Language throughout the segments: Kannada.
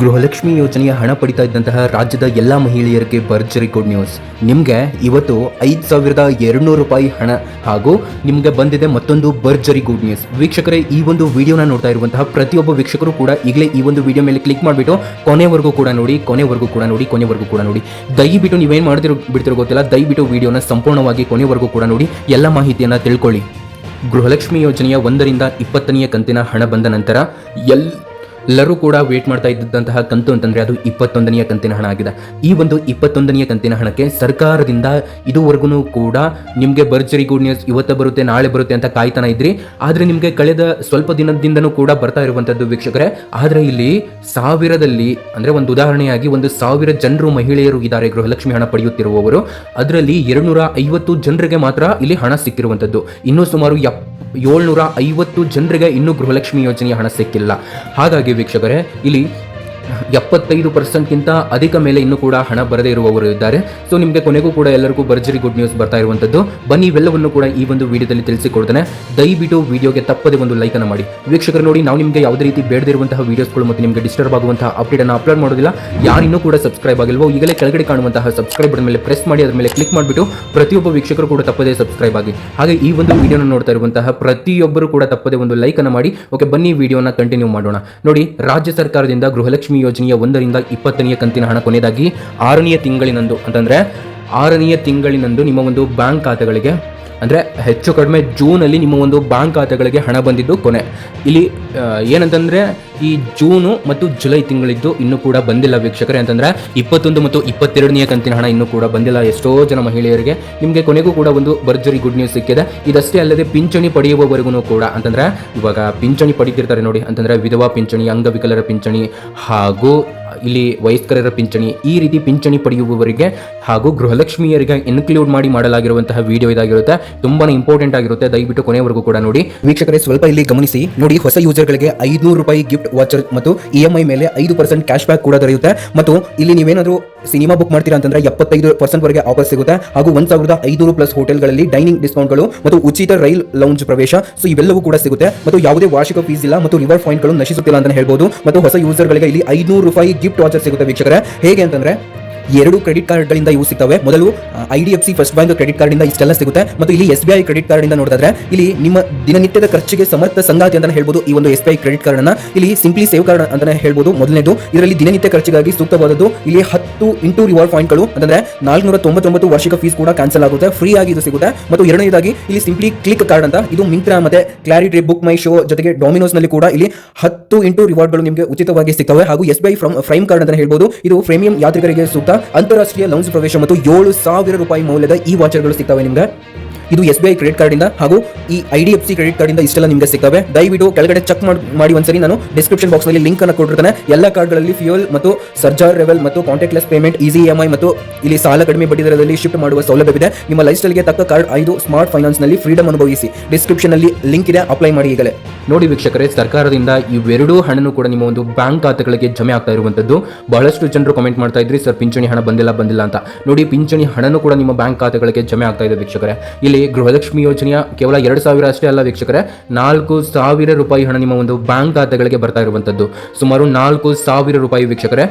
ಗೃಹಲಕ್ಷ್ಮಿ ಯೋಜನೆಯ ಹಣ ಪಡಿತಾ ಇದ್ದಂತಹ ರಾಜ್ಯದ ಎಲ್ಲ ಮಹಿಳೆಯರಿಗೆ ಭರ್ಜರಿ ಗುಡ್ ನ್ಯೂಸ್ ನಿಮಗೆ ಇವತ್ತು ಐದು ಸಾವಿರದ ಎರಡುನೂರು ರೂಪಾಯಿ ಹಣ ಹಾಗೂ ನಿಮಗೆ ಬಂದಿದೆ ಮತ್ತೊಂದು ಭರ್ಜರಿ ಗುಡ್ ನ್ಯೂಸ್ ವೀಕ್ಷಕರೇ, ಈ ಒಂದು ವಿಡಿಯೋನ ನೋಡ್ತಾ ಇರುವಂತಹ ಪ್ರತಿಯೊಬ್ಬ ವೀಕ್ಷಕರು ಕೂಡ ಈಗಲೇ ಈ ಒಂದು ವಿಡಿಯೋ ಮೇಲೆ ಕ್ಲಿಕ್ ಮಾಡಿಬಿಟ್ಟು ಕೊನೆವರೆಗೂ ಕೂಡ ನೋಡಿ, ಕೊನೆವರೆಗೂ ಕೂಡ ನೋಡಿ, ಕೊನೆವರೆಗೂ ಕೂಡ ನೋಡಿ. ದಯವಿಟ್ಟು ನೀವೇನು ಮಾಡ್ತಿರೋ ಬಿಡ್ತಿರೋ ಗೊತ್ತಿಲ್ಲ. ದಯವಿಟ್ಟು ವಿಡಿಯೋನ ಸಂಪೂರ್ಣವಾಗಿ ಕೊನೆವರೆಗೂ ಕೂಡ ನೋಡಿ. ಎಲ್ಲ ಮಾಹಿತಿಯನ್ನು ತಿಳ್ಕೊಳ್ಳಿ. ಗೃಹಲಕ್ಷ್ಮಿ ಯೋಜನೆಯ ಒಂದರಿಂದ ಇಪ್ಪತ್ತನೆಯ ಕಂತಿನ ಹಣ ಬಂದ ನಂತರ ಎಲ್ ಎಲ್ಲರೂ ಕೂಡ ವೇಟ್ ಮಾಡ್ತಾ ಇದ್ದಂತಹ ಕಂತು ಅಂತಂದ್ರೆ ಅದು ಇಪ್ಪತ್ತೊಂದನೆಯ ಕಂತಿನ ಹಣ ಆಗಿದೆ. ಈ ಒಂದು ಇಪ್ಪತ್ತೊಂದನೆಯ ಕಂತಿನ ಹಣಕ್ಕೆ ಸರ್ಕಾರದಿಂದ ಇದುವರೆಗೂ ಕೂಡ ನಿಮಗೆ ಭರ್ಜರಿ ಗುಡ್ ನ್ಯೂಸ್ ಇವತ್ತು ಬರುತ್ತೆ, ನಾಳೆ ಬರುತ್ತೆ ಅಂತ ಕಾಯ್ತಾನ ಇದ್ರಿ. ಆದರೆ ನಿಮಗೆ ಕಳೆದ ಸ್ವಲ್ಪ ದಿನದಿಂದನೂ ಕೂಡ ಬರ್ತಾ ಇರುವಂಥದ್ದು ವೀಕ್ಷಕರೇ, ಆದರೆ ಇಲ್ಲಿ ಸಾವಿರದಲ್ಲಿ ಅಂದರೆ ಒಂದು ಉದಾಹರಣೆಯಾಗಿ ಒಂದು ಸಾವಿರ ಜನರು ಮಹಿಳೆಯರು ಇದ್ದಾರೆ, ಗೃಹಲಕ್ಷ್ಮಿ ಹಣ ಪಡೆಯುತ್ತಿರುವವರು. ಅದರಲ್ಲಿ ಎರಡುನೂರ ಐವತ್ತು ಜನರಿಗೆ ಮಾತ್ರ ಇಲ್ಲಿ ಹಣ ಸಿಕ್ಕಿರುವಂಥದ್ದು ಇನ್ನೂ ಸುಮಾರು ಎಪ್ ಏಳ್ನೂರ ಐವತ್ತು ಜನರಿಗೆ ಇನ್ನೂ ಗೃಹಲಕ್ಷ್ಮಿ ಯೋಜನೆಯ ಹಣ ಸಿಕ್ಕಿಲ್ಲ. ಹಾಗಾಗಿ ವೀಕ್ಷಕರೇ ಇಲ್ಲಿ ಎಪ್ಪತ್ತೈದು ಪರ್ಸೆಂಟ್ಗಿಂತ ಅಧಿಕ ಮೇಲೆ ಇನ್ನೂ ಕೂಡ ಹಣ ಬರದೇ ಇರುವವರು ಇದ್ದಾರೆ. ಸೊ ನಿಮಗೆ ಕೊನೆಗೂ ಕೂಡ ಎಲ್ಲರಿಗೂ ಭರ್ಜರಿ ಗುಡ್ ನ್ಯೂಸ್ ಬರ್ತಾ ಇರುವಂಥದ್ದು ಬನ್ನಿ, ಇವೆಲ್ಲವನ್ನು ಕೂಡ ಈ ಒಂದು ವಿಡಿಯೋದಲ್ಲಿ ತಿಳಿಸಿಕೊಡ್ತೇನೆ. ದಯವಿಟ್ಟು ವಿಡಿಯೋಗೆ ತಪ್ಪದೆ ಒಂದು ಲೈಕ್ ಅನ್ನು ಮಾಡಿ. ವೀಕ್ಷಕರು ನೋಡಿ, ನಾವು ನಿಮಗೆ ಯಾವುದೇ ರೀತಿ ಬೇಡದಿರುವಂತಹ ವೀಡಿಯೋಸ್ಗಳು ಮತ್ತು ನಿಮಗೆ ಡಿಸ್ಟರ್ಬ್ ಆಗುವಂತಹ ಅಪ್ಡೇಟ್ ಅನ್ನು ಅಪ್ಲೋಡ್ ಮಾಡೋದಿಲ್ಲ. ಯಾರಿನ್ನೂ ಕೂಡ ಸಬ್ಸ್ಕ್ರೈಬ್ ಆಗಿಲ್ವೋ, ಈಗಲೇ ಕೆಳಗಡೆ ಕಾಣುವಂತಹ ಸಬ್ಸ್ಕ್ರೈಬ್ ಬಟನ್ ಮೇಲೆ ಪ್ರೆಸ್ ಮಾಡಿ, ಅದರ ಮೇಲೆ ಕ್ಲಿಕ್ ಮಾಡಿಬಿಟ್ಟು ಪ್ರತಿಯೊಬ್ಬ ವೀಕ್ಷಕರು ಕೂಡ ತಪ್ಪದೇ ಸಬ್ಸ್ಕ್ರೈಬ್ ಆಗಿ. ಹಾಗೆ ಈ ಒಂದು ವಿಡಿಯೋನ ನೋಡ್ತಾ ಇರುವಂತಹ ಪ್ರತಿಯೊಬ್ಬರು ಕೂಡ ತಪ್ಪದೆ ಒಂದು ಲೈಕ್ ಅನ್ನು ಮಾಡಿ. ಓಕೆ ಬನ್ನಿ ವಿಡಿಯೋನ ಕಂಟಿನ್ಯೂ ಮಾಡೋಣ. ನೋಡಿ, ರಾಜ್ಯ ಸರ್ಕಾರದಿಂದ ಗೃಹಲಕ್ಷ್ಮಿ ಯೋಜನೆಯ ಒಂದರಿಂದ ಇಪ್ಪತ್ತನೆಯ ಕಂತಿನ ಹಣ ಕೊನೆಯದಾಗಿ ಆರನೆಯ ತಿಂಗಳಿನಂದು, ಅಂತಂದರೆ ಆರನೆಯ ತಿಂಗಳಿನಂದು ನಿಮ್ಮ ಒಂದು ಬ್ಯಾಂಕ್ ಖಾತೆಗಳಿಗೆ ಅಂದರೆ ಹೆಚ್ಚು ಕಡಿಮೆ ಜೂನಲ್ಲಿ ನಿಮ್ಮ ಒಂದು ಬ್ಯಾಂಕ್ ಖಾತೆಗಳಿಗೆ ಹಣ ಬಂದಿದ್ದು ಕೊನೆ. ಇಲ್ಲಿ ಏನಂತಂದರೆ ಈ ಜೂನು ಮತ್ತು ಜುಲೈ ತಿಂಗಳಿದ್ದು ಇನ್ನೂ ಕೂಡ ಬಂದಿಲ್ಲ ವೀಕ್ಷಕರೇ. ಅಂತಂದರೆ ಇಪ್ಪತ್ತೊಂದು ಮತ್ತು ಇಪ್ಪತ್ತೆರಡನೇ ಕಂತಿನ ಹಣ ಇನ್ನೂ ಕೂಡ ಬಂದಿಲ್ಲ. ಎಷ್ಟೋ ಜನ ಮಹಿಳೆಯರಿಗೆ ನಿಮಗೆ ಕೊನೆಗೂ ಕೂಡ ಒಂದು ಭರ್ಜರಿ ಗುಡ್ ನ್ಯೂಸ್ ಸಿಕ್ಕಿದೆ. ಇದಷ್ಟೇ ಅಲ್ಲದೆ ಪಿಂಚಣಿ ಪಡೆಯುವವರೆಗೂ ಕೂಡ. ಅಂತಂದ್ರೆ ಇವಾಗ ಪಿಂಚಣಿ ಪಡೀತಿರ್ತಾರೆ ನೋಡಿ. ಅಂತಂದ್ರೆ ವಿಧವಾ ಪಿಂಚಣಿ, ಅಂಗವಿಕಲರ ಪಿಂಚಣಿ ಹಾಗೂ ಇಲ್ಲಿ ವಯಸ್ಕರರ ಪಿಂಚಣಿ, ಈ ರೀತಿ ಪಿಂಚಣಿ ಪಡೆಯುವವರಿಗೆ ಹಾಗೂ ಗೃಹಲಕ್ಷ್ಮಿಯರಿಗೆ ಇನ್ಕ್ಲೂಡ್ ಮಾಡಿ ಮಾಡಲಾಗಿರುವಂತಹ ವಿಡಿಯೋ ಇದಾಗಿರುತ್ತೆ. ತುಂಬಾ ಇಂಪಾರ್ಟೆಂಟ್ ಆಗಿರುತ್ತೆ. ದಯವಿಟ್ಟು ಕೊನೆವರೆಗೂ ಕೂಡ ನೋಡಿ. ವೀಕ್ಷಕರೇ, ಸ್ವಲ್ಪ ಇಲ್ಲಿ ಗಮನಿಸಿ. ನೋಡಿ, ಹೊಸ ಯೂಸರ್ಗಳಿಗೆ ಐದುನೂರು ರೂಪಾಯಿ ಗಿಫ್ಟ್ ವಾಚರ್ ಮತ್ತು ಇ ಎಂ ಐ ಮೇಲೆ ಐದು ಪರ್ಸೆಂಟ್ ಕ್ಯಾಶ್ ಬ್ಯಾಕ್ ಕೂಡ ದೊರೆಯುತ್ತೆ. ಮತ್ತು ಇಲ್ಲಿ ನೀವೇನಾದರೂ ಸಿನಿಮಾ ಬುಕ್ ಮಾಡ್ತೀರಾ ಅಂತಂದ್ರೆ ಎಪ್ಪತ್ತೈದು ಪರ್ಸೆಂಟ್ ವರೆಗೆ ಆಫರ್ ಸಿಗುತ್ತೆ. ಹಾಗೂ ಒಂದ್ ಸಾವಿರದ ಐನೂರು ಪ್ಲಸ್ ಹೋಟೆಲ್ಗಳಲ್ಲಿ ಡೈನಿಂಗ್ ಡಿಸ್ಕೌಂಟ್ಗಳು ಮತ್ತು ಉಚಿತ ರೈಲ್ ಲೌಂಜ್ ಪ್ರವೇಶ. ಸೊ ಇವೆಲ್ಲವೂ ಕೂಡ ಸಿಗುತ್ತೆ. ಮತ್ತು ಯಾವುದೇ ವಾರ್ಷಿಕ ಫೀಸ್ ಇಲ್ಲ. ಮತ್ತು ರಿವರ್ ಪಾಯಿಂಟ್ಗಳು ನಶಿಸುತ್ತಿಲ್ಲ ಅಂತ ಹೇಳ್ಬೋದು. ಮತ್ತು ಹೊಸ ಯೂಸರ್ಗಳಿಗೆ ಇಲ್ಲಿ ಐದುನೂರು ರೂಪಾಯಿ ಗಿಫ್ಟ್ ವಾಚರ್ ಸಿಗುತ್ತೆ ವೀಕ್ಷಕರೇ. ಹೇಗೆ ಅಂತಂದ್ರೆ, ಎರಡು ಕ್ರೆಡಿಟ್ ಕಾರ್ಡ್ಗಳಿಂದ ಇವು ಸಿಗ್ತವೆ. ಮೊದಲು I D F C first bank credit ಕಾರ್ಡಿಂದ ಇಷ್ಟೆಲ್ಲ ಸಿಗುತ್ತೆ. ಮತ್ತು ಇಲ್ಲಿ ಎಸ್ ಬಿ ಐ ಕ್ರೆಡಿಟ್ ಕಾರ್ಡಿಂದ ನೋಡಿದ್ರೆ ಇಲ್ಲಿ ನಿಮ್ಮ ದಿನನಿತ್ಯದ ಖರ್ಚಿಗೆ ಸಮರ್ಥ ಸಂಗಾತಿ ಅಂತ ಹೇಳ್ಬೋದು ಈ ಒಂದು S B I credit card ಅನ್ನ. ಇಲ್ಲಿ ಸಿಂಪ್ಲಿ ಸೇವ್ ಕಾರ್ಡ್ ಅಂತಾನೆ ಹೇಳ್ಬೋದು ಮೊದಲನೇದು. ಇದರಲ್ಲಿ ದಿನನಿತ್ಯ ಖರ್ಚಿಗಾಗಿ ಸೂಕ್ತವಾದದ್ದು, ಇಲ್ಲಿ ಹತ್ತು ಇಂಟು ರಿವಾರ್ಡ್ ಪಾಯಿಂಟ್ಗಳು ಅಂತಂದ್ರೆ ನಾಲ್ಕುನೂರ ತೊಂಬತ್ತೊಂಬತ್ತು ವಾರ್ಷಿಕ ಫೀಸ್ ಕೂಡ ಕ್ಯಾನ್ಸಲ್ ಆಗುತ್ತೆ ಫ್ರೀ ಆಗಿ ಇದು ಸಿಗುತ್ತೆ. ಮತ್ತು ಎರಡನೇದಾಗಿ, ಇಲ್ಲಿ ಸಿಂಪ್ಲಿ ಕ್ಲಿಕ್ ಕಾರ್ಡ್ ಅಂತ, ಇದು ಮಿಂತ್ರಾ ಮತ್ತೆ ಕ್ಲಾರಿಟಿ ಬುಕ್ ಮೈ ಶೋ ಜೊತೆಗೆ ಡಾಮಿನೋಸ್ನಲ್ಲಿ ಕೂಡ ಇಲ್ಲಿ ಹತ್ತು ಇಂಟು ರಿವಾರ್ಡ್ಗಳು ನಿಮಗೆ ಉಚಿತವಾಗಿ ಸಿಗ್ತವೆ. ಹಾಗೂ S B I from card ಅಂತ ಹೇಳ್ಬೋದು. ಇದು ಪ್ರೀಮಿಯಂ ಯಾತ್ರಿಕರಿಗೆ ಸೂಕ್ತ ಅಂತಾರಾಷ್ಟ್ರೀಯ ಲೌನ್ಸ್ ಪ್ರವೇಶ ಮತ್ತು ಏಳು ಸಾವಿರ ರೂಪಾಯಿ ಮೌಲ್ಯದ ಈ ವಾಚರ್ಗಳು ಸಿಗ್ತವೆ ನಿಮಗೆ. ಇದು ಎಸ್ ಬಿ ಕ್ರೆಡಿಟ್ ಕಾರ್ಡ್ ಇಂದ ಹಾಗೂ ಈ I D F C credit card ಇಂದ ಇಷ್ಟೆಲ್ಲ ನಿಮಗೆ ಸಿಗ್ತವೆ ದಯವಿಟ್ಟು ಕೆಳಗಡೆ ಚೆಕ್ ಮಾಡಿ ಒಂದ್ಸರಿ ನಾನು ಡಿಸ್ಕ್ರಿಪ್ಷನ್ ಬಾಕ್ಸ್ನಲ್ಲಿ ಲಿಂಕ್ ಅನ್ನು ಕೊಟ್ಟಿರ್ತಾನೆ. ಎಲ್ಲ ಕಾರ್ಡ್ಗಳಲ್ಲಿ ಫ್ಯೂಯಲ್ ಮತ್ತು ಸರ್ಜಾರ್ ರೆವೆಲ್ ಮತ್ತು contactless payment easy E M I ಮತ್ತು ಇಲ್ಲಿ ಸಾಲ ಕಡಿಮೆ ಬಡ್ಡಿ ದರದಲ್ಲಿ ಶಿಫ್ಟ್ ಮಾಡುವ ಸೌಲಭ್ಯವಿದೆ. ನಿಮ್ಮ ಲೈಫ್ ಸ್ಟೈಲ್ಗೆ ತಕ್ಕ ಕಾರ್ಡ್ ಐದು ಸ್ಮಾರ್ಟ್ ಫೈನಾನ್ಸ್ನಲ್ಲಿ ಫ್ರೀಡಮ್ ಅನುಭವಿಸಿ. ಡಿಸ್ಕ್ರಿಪ್ಷನ್ನಲ್ಲಿ ಲಿಂಕ್ ಇದೆ ಅಪ್ಲೈ ಮಾಡಿ ಈಗಲೇ. ನೋಡಿ ವೀಕ್ಷಕರೇ, ಸರ್ಕಾರದಿಂದ ಇವೆರಡೂ ಹಣನು ಕೂಡ ನಿಮ್ಮ ಒಂದು ಬ್ಯಾಂಕ್ ಖಾತೆಗಳಿಗೆ ಜಮೆ ಆಗ್ತಾ ಇರುವಂತದ್ದು ಬಹಳಷ್ಟು ಜನರು ಕಮೆಂಟ್ ಮಾಡ್ತಾ ಇದ್ರಿ, ಸರ್, ಪಿಂಚಣಿ ಹಣ ಬಂದಿಲ್ಲ ಬಂದಿಲ್ಲ ಅಂತ. ನೋಡಿ, ಪಿಂಚಣಿ ಹಣನು ಕೂಡ ನಿಮ್ಮ ಬ್ಯಾಂಕ್ ಖಾತೆಗಳಿಗೆ ಜಮೆ ಆಗ್ತಾ ಇದೆ ವೀಕ್ಷಕರೇ. ಇಲ್ಲಿ ಗೃಹಲಕ್ಷ್ಮಿ ಯೋಜನೆಯ ಕೇವಲ ಎರಡು ಸಾವಿರ ಅಷ್ಟೇ ಅಲ್ಲ ವೀಕ್ಷಕರೇ, ನಾಲ್ಕು ಸಾವಿರ ರೂಪಾಯಿ ಹಣ ನಿಮ್ಮ ಒಂದು ಬ್ಯಾಂಕ್ ಖಾತೆಗಳಿಗೆ ಬರ್ತಾ ಇರುವಂತದ್ದು. ಸುಮಾರು ನಾಲ್ಕು ಸಾವಿರ ರೂಪಾಯಿ ವೀಕ್ಷಕರೇ,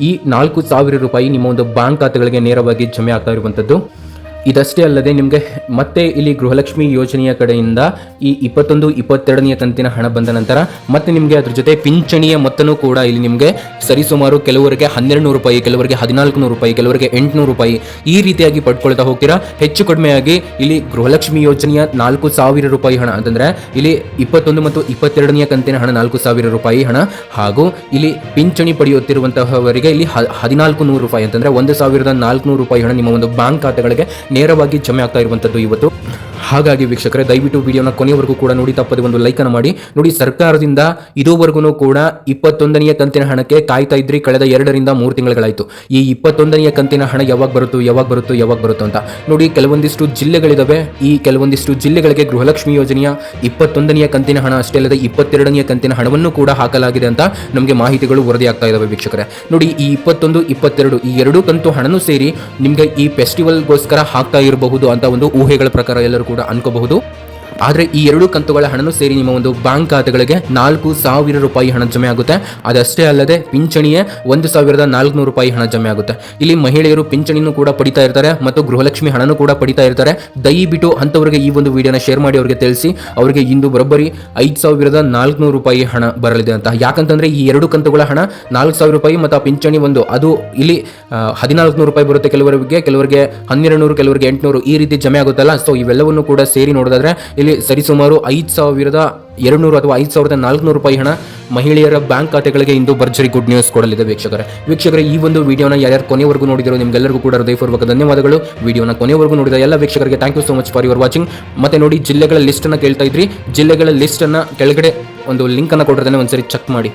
ಈ ನಾಲ್ಕು ಸಾವಿರ ರೂಪಾಯಿ ನಿಮ್ಮ ಒಂದು ಬ್ಯಾಂಕ್ ಖಾತೆಗಳಿಗೆ ನೇರವಾಗಿ ಜಮೆ ಆಗ್ತಾ ಇರುವಂತದ್ದು. ಇದಷ್ಟೇ ಅಲ್ಲದೆ ನಿಮಗೆ ಮತ್ತೆ ಇಲ್ಲಿ ಗೃಹಲಕ್ಷ್ಮಿ ಯೋಜನೆಯ ಕಡೆಯಿಂದ ಈ ಇಪ್ಪತ್ತೊಂದು, ಇಪ್ಪತ್ತೆರಡನೆಯ ಕಂತಿನ ಹಣ ಬಂದ ನಂತರ ಮತ್ತೆ ನಿಮಗೆ ಅದ್ರ ಜೊತೆ ಪಿಂಚಣಿಯ ಮೊತ್ತನೂ ಕೂಡ ಇಲ್ಲಿ ನಿಮಗೆ ಸರಿಸುಮಾರು ಕೆಲವರಿಗೆ ಹನ್ನೆರಡು ನೂರು ರೂಪಾಯಿ, ಕೆಲವರಿಗೆ ಹದಿನಾಲ್ಕು ನೂರು ರೂಪಾಯಿ, ಕೆಲವರಿಗೆ ಎಂಟುನೂರು ರೂಪಾಯಿ ಈ ರೀತಿಯಾಗಿ ಪಡ್ಕೊಳ್ತಾ ಹೋಗ್ತೀರಾ? ಹೆಚ್ಚು ಕಡಿಮೆಯಾಗಿ ಇಲ್ಲಿ ಗೃಹಲಕ್ಷ್ಮಿ ಯೋಜನೆಯ ನಾಲ್ಕು ಸಾವಿರ ರೂಪಾಯಿ ಹಣ ಅಂತಂದ್ರೆ ಇಲ್ಲಿ ಇಪ್ಪತ್ತೊಂದು ಮತ್ತು ಇಪ್ಪತ್ತೆರಡನೆಯ ಕಂತಿನ ಹಣ ನಾಲ್ಕು ಸಾವಿರ ರೂಪಾಯಿ ಹಣ. ಹಾಗೂ ಇಲ್ಲಿ ಪಿಂಚಣಿ ಪಡೆಯುತ್ತಿರುವಂತಹವರಿಗೆ ಇಲ್ಲಿ ಹದಿನಾಲ್ಕು ನೂರು ರೂಪಾಯಿ ಅಂತಂದ್ರೆ ಒಂದು ಸಾವಿರದ ನಾಲ್ಕುನೂರು ರೂಪಾಯಿ ಹಣ ನಿಮ್ಮ ಒಂದು ಬ್ಯಾಂಕ್ ಖಾತೆಗಳಿಗೆ ನೇರವಾಗಿ ಜಮೆ ಆಗ್ತಾ ಇರುವಂತದ್ದು ಇವತ್ತು. ಹಾಗಾಗಿ ವೀಕ್ಷಕರೇ, ದಯವಿಟ್ಟು ವಿಡಿಯೋನ ಕೊನೆಯವರೆಗೂ ಕೂಡ ನೋಡಿ, ತಪ್ಪದೆ ಒಂದು ಲೈಕ್ ಅನ್ನು ಮಾಡಿ. ನೋಡಿ, ಸರ್ಕಾರದಿಂದ ಇದುವರೆಗೂ ಕೂಡ ಇಪ್ಪತ್ತೊಂದನೆಯ ಕಂತಿನ ಹಣಕ್ಕೆ ಕಾಯ್ತಾ ಇದ್ರಿ. ಕಳೆದ ಎರಡರಿಂದ ಮೂರು ತಿಂಗಳುಗಳಾಯಿತು. ಈ ಇಪ್ಪತ್ತೊಂದನೆಯ ಕಂತಿನ ಹಣ ಯಾವಾಗ ಬರುತ್ತೋ ಯಾವಾಗ ಬರುತ್ತೋ ಯಾವಾಗ ಬರುತ್ತೋ ಅಂತ. ನೋಡಿ, ಕೆಲವೊಂದಿಷ್ಟು ಜಿಲ್ಲೆಗಳಿದಾವೆ. ಈ ಕೆಲವೊಂದಿಷ್ಟು ಜಿಲ್ಲೆಗಳಿಗೆ ಗೃಹಲಕ್ಷ್ಮಿ ಯೋಜನೆಯ ಇಪ್ಪತ್ತೊಂದನೆಯ ಕಂತಿನ ಹಣ ಅಷ್ಟೇ ಅಲ್ಲದೆ ಇಪ್ಪತ್ತೆರಡನೆಯ ಕಂತಿನ ಹಣವನ್ನು ಕೂಡ ಹಾಕಲಾಗಿದೆ ಅಂತ ನಮಗೆ ಮಾಹಿತಿಗಳು ವರದಿಯಾಗ್ತಾ ಇದಾವೆ ವೀಕ್ಷಕರೇ. ನೋಡಿ, ಈ ಇಪ್ಪತ್ತೊಂದು, ಇಪ್ಪತ್ತೆರಡು, ಈ ಎರಡೂ ಕಂತು ಹಣನೂ ಸೇರಿ ನಿಮಗೆ ಈ ಫೆಸ್ಟಿವಲ್ಗೋಸ್ಕರ ಹಾಕ್ತಾ ಇರಬಹುದು ಅಂತ ಒಂದು ಊಹೆಗಳ ಪ್ರಕಾರ ಎಲ್ಲರೂ ಕೂಡ ಅನ್ಕೋಬಹುದು ಆದರೆ ಈ ಎರಡು ಕಂತುಗಳ ಹಣನು ಸೇರಿ ನಿಮ್ಮ ಒಂದು ಬ್ಯಾಂಕ್ ಖಾತೆಗಳಿಗೆ ನಾಲ್ಕು ಸಾವಿರ ರೂಪಾಯಿ ಹಣ ಜಮೆ ಆಗುತ್ತೆ. ಅದಷ್ಟೇ ಅಲ್ಲದೆ ಪಿಂಚಣಿಯೇ ಒಂದು ಸಾವಿರದ ನಾಲ್ಕುನೂರು ರೂಪಾಯಿ ಹಣ ಜಮೆ ಆಗುತ್ತೆ. ಇಲ್ಲಿ ಮಹಿಳೆಯರು ಪಿಂಚಣಿನೂ ಕೂಡ ಪಡಿತಾ ಇರ್ತಾರೆ ಮತ್ತು ಗೃಹಲಕ್ಷ್ಮಿ ಹಣನೂ ಕೂಡ ಪಡಿತಾ ಇರ್ತಾರೆ. ದಯವಿಟ್ಟು ಅಂಥವರಿಗೆ ಈ ಒಂದು ವಿಡಿಯೋನ ಶೇರ್ ಮಾಡಿ ಅವರಿಗೆ ತಿಳಿಸಿ. ಅವರಿಗೆ ಇಂದು ಬರೋಬ್ಬರಿ ಐದು ಸಾವಿರದ ನಾಲ್ಕುನೂರು ರೂಪಾಯಿ ಹಣ ಬರಲಿದೆ ಅಂತ. ಯಾಕಂತಂದ್ರೆ ಈ ಎರಡು ಕಂತುಗಳ ಹಣ ನಾಲ್ಕು ಸಾವಿರ ರೂಪಾಯಿ ಮತ್ತು ಆ ಪಿಂಚಣಿ ಒಂದು, ಅದು ಇಲ್ಲಿ ಹದಿನಾಲ್ಕು ನೂರು ರೂಪಾಯಿ ಬರುತ್ತೆ ಕೆಲವರಿಗೆ ಕೆಲವರಿಗೆ ಹನ್ನೆರಡು ನೂರು ಕೆಲವರಿಗೆ ಎಂಟುನೂರು ಈ ರೀತಿ ಜಮೆ ಆಗುತ್ತಲ್ಲ. ಸೊ ಇವೆಲ್ಲವನ್ನು ಕೂಡ ಸೇರಿ ನೋಡೋದಾದ್ರೆ ಇಲ್ಲಿ ಸರಿಸುಮಾರು ಐದು ಸಾವಿರದ ಎರಡುನೂರು ಅಥವಾ ಐದು ಸಾವಿರದ ನಾಲ್ಕುನೂರು ರೂಪಾಯಿ ಹಣ ಮಹಿಳೆಯರ ಬ್ಯಾಂಕ್ ಖಾತೆಗಳಿಗೆ ಇಂದು ಭರ್ಜರಿ ಗುಡ್ ನ್ಯೂಸ್ ಕೊಡಲಿದೆ ವೀಕ್ಷಕರೇ. ವೀಕ್ಷಕರ, ಈ ಒಂದು ವಿಡಿಯೋನ ಯಾರ್ಯಾರು ಕೊನೆವರೆಗೂ ನೋಡಿದರೋ ನಿಮ್ಗೆಲ್ಲರಿಗೂ ಕೂಡ ಹೃದಯಪೂರ್ವಕ ಧನ್ಯವಾದಗಳು. ವಿಡಿಯೋನ ಕೊನೆವರೆಗೂ ನೋಡಿದ ಎಲ್ಲ ವೀಕ್ಷಕರಿಗೆ thank you so much for your watching ಮತ್ತೆ ನೋಡಿ, ಜಿಲ್ಲೆಗಳ ಲಿಸ್ಟ್ ಅನ್ನ ಕೇಳ್ತಾ ಇದ್ರಿ. ಜಿಲ್ಲೆಗಳ ಲಿಸ್ಟ್ ಅನ್ನ ಕೆಳಗಡೆ ಒಂದು ಲಿಂಕ್ ಅನ್ನ ಕೊಟ್ಟಿರ್ತಾನೆ, ಒಂದ್ಸರಿ ಚೆಕ್ ಮಾಡಿ.